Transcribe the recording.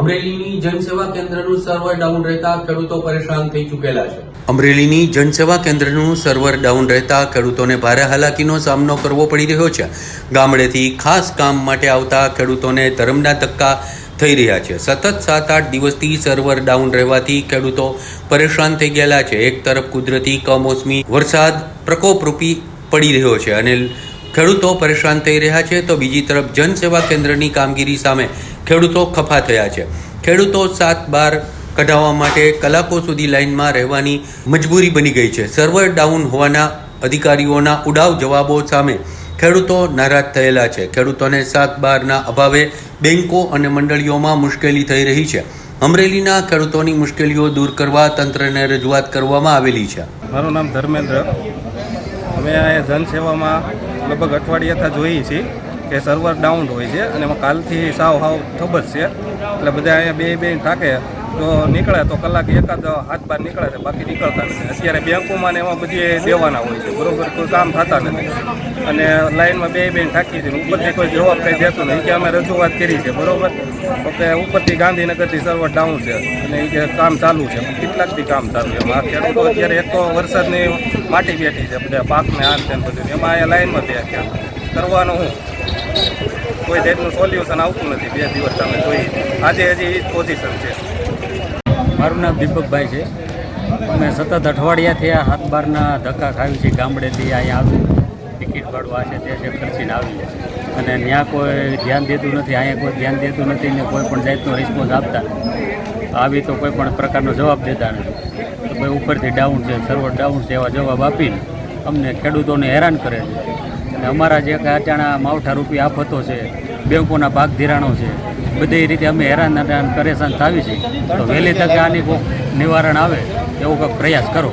અમરેલીની જનસેવા કેન્દ્રનું server down રહેતા ખેડૂતો પરેશાન થઈ ચૂકેલા છે. અમરેલીની જનસેવા કેન્દ્રનું સર્વર ડાઉન રહેતા ખેડૂતોને ભારે હાલાકીનો સામનો કરવો પડી રહ્યો છે. ગામડેથી ખાસ કામ માટે આવતા ખેડૂતોને ધરમના ધક્કા થઈ રહ્યા છે. સતત સાત આઠ દિવસથી સર્વર ડાઉન રહેવાથી ખેડૂતો પરેશાન થઈ ગયેલા છે. એક તરફ કુદરતી કમોસમી વરસાદ પ્રકોપરૂપી પડી રહ્યો છે અને ખેડૂતો પરેશાન થઈ રહ્યા છે તો બીજી તરફ જનસેવા કેન્દ્રની કામગીરી સામે ખેડૂતો ખફા થયા છે. ખેડૂતો સાત બાર કઢાવવા માટે કલાકો સુધી લાઇનમાં રહેવાની મજબૂરી બની ગઈ છે. સર્વર ડાઉન હોવાના અધિકારીઓના ઉડાવ જવાબો સામે ખેડૂતો નારાજ થયેલા છે. ખેડૂતોને સાત બારના અભાવે બેન્કો અને મંડળીઓમાં મુશ્કેલી થઈ રહી છે. અમરેલીના ખેડૂતોની મુશ્કેલીઓ દૂર કરવા તંત્રને રજૂઆત કરવામાં આવેલી છે. મારું નામ ધર્મેન્દ્ર. અમે અહીંયા જનસેવામાં લગભગ અઠવાડિયાથી જોઈએ છીએ કે સર્વર ડાઉન હોય છે અને એમાં કાલથી સાવ સાવ થબજ છે. એટલે બધા અહીંયા બે બે તો નીકળે તો કલાક એકાદ હાથ બાર નીકળે છે બાકી નીકળતા નથી. અત્યારે બેંકોમાં ને એમાં બધી દેવાના હોય છે. બરોબર, કોઈ કામ થતા નથી. અને લાઇનમાં બે બેન થાકી છે. ઉપરથી કોઈ જવાબ કંઈ દેતું નહીં કે અમે રજૂઆત કરી છે. બરોબર? તો કે ઉપરથી ગાંધીનગરથી સર્વર ડાઉન છે. અને એ કામ ચાલુ છે. કેટલાકથી કામ ચાલુ છે. આ ખેડૂતો અત્યારે એક તો વરસાદની માટી બેઠી છે. બધા પાકને આન તેમ બધું. એમાં અહીંયા લાઈનમાં બે કરવાનું હું? કોઈ જાતનું સોલ્યુશન આવતું નથી. બે દિવસ તમે જોઈએ આજે હજી એ જ પોઝિશન છે. મારું નામ દીપકભાઈ છે. અમે સતત અઠવાડિયાથી આ હાથ બારના ધક્કા ખાવી છે. ગામડેથી અહીંયા આવી ટિકિટ ભાડું છે, તે છે ખર્ચીને આવી અને ત્યાં કોઈ ધ્યાન દેતું નથી, અહીંયા કોઈ ધ્યાન દેતું નથી ને કોઈ પણ જાતનો રિસ્પોન્સ આપતા આવી તો કોઈ પણ પ્રકારનો જવાબ દેતા નથી. તો ભાઈ ઉપરથી ડાઉન છે સર્વર ડાઉન છે એવા જવાબ આપીને અમને ખેડૂતોને હેરાન કરે છે. અને અમારા જે અચાણા માવઠા રૂપી આફતો છે બેંકોના ભાગ ધિરાણો છે. બધી રીતે અમે હેરાન પરેશાન થાવી છે. તો વહેલી તકે આની નિવારણ આવે એવો કંઈક પ્રયાસ કરો.